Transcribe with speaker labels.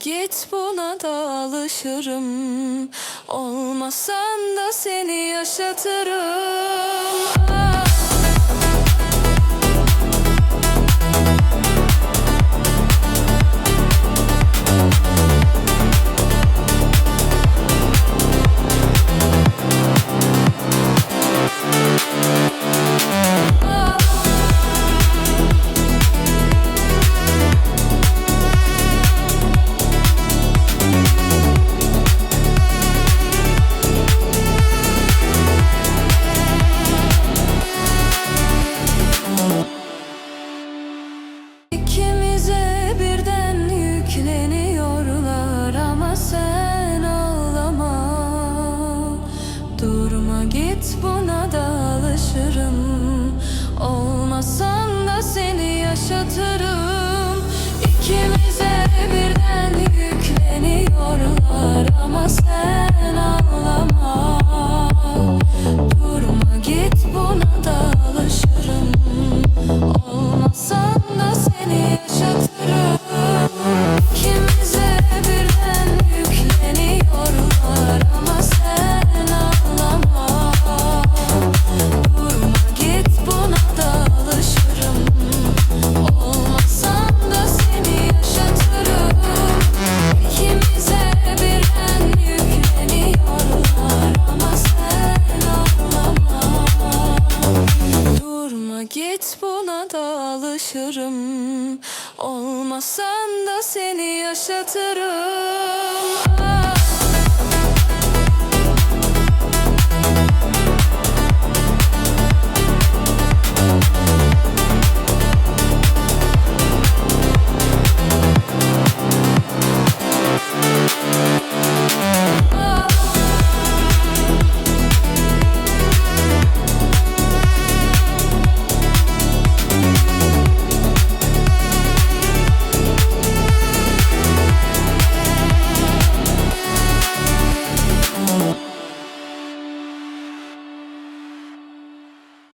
Speaker 1: git buna da alışırım. Olmasan da seni yaşatırım. Git buna da alışırım. Olmasan da seni yaşatırım. İkimize birden yükleniyorlar. Buna git buna da alışırım. Olmasan da seni yaşatırım.